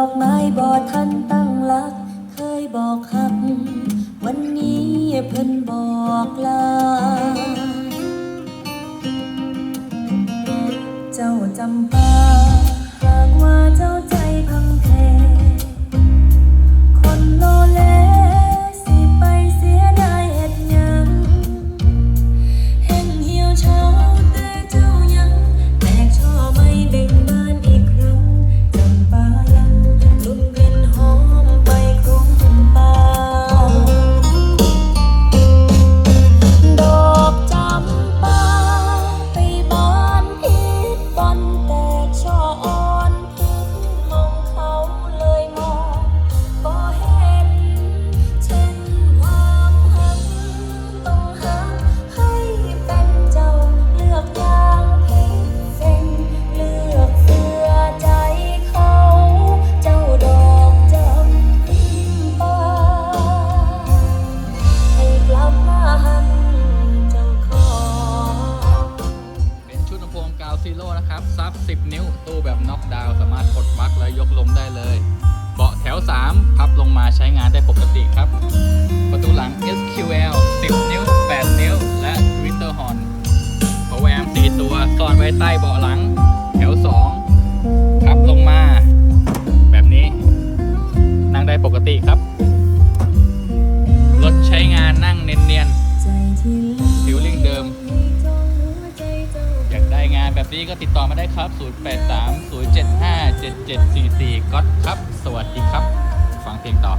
อกไม้บอทันตั้งหลัก เคยบอกหัก วันนี้เพิ่นบอกลา เจ้าจำปา ซีโร่นะครับ ซับ 10 นิ้ว ตู้แบบน็อกดาวน์สามารถกดปลั๊กและยกลงได้เลย เบาะแถว 3 พับลงมาใช้งานได้ปกติครับ ประตูหลัง SQL 10 นิ้ว 8 นิ้ว และ Twitter Horn พาวเวอร์แอม4ตัวซ่อนไว้ใต้เบาะหลัง แถว 2 พับลงมา แบบนี้ นั่งได้ปกติครับ รถใช้งานนั่งเนียนๆฟิลลิ่งเดิม แบบนี้ก็ติดต่อมาได้ครับ 0830757744ก๊อตครับ สวัสดีครับ ฟังเพลงต่อ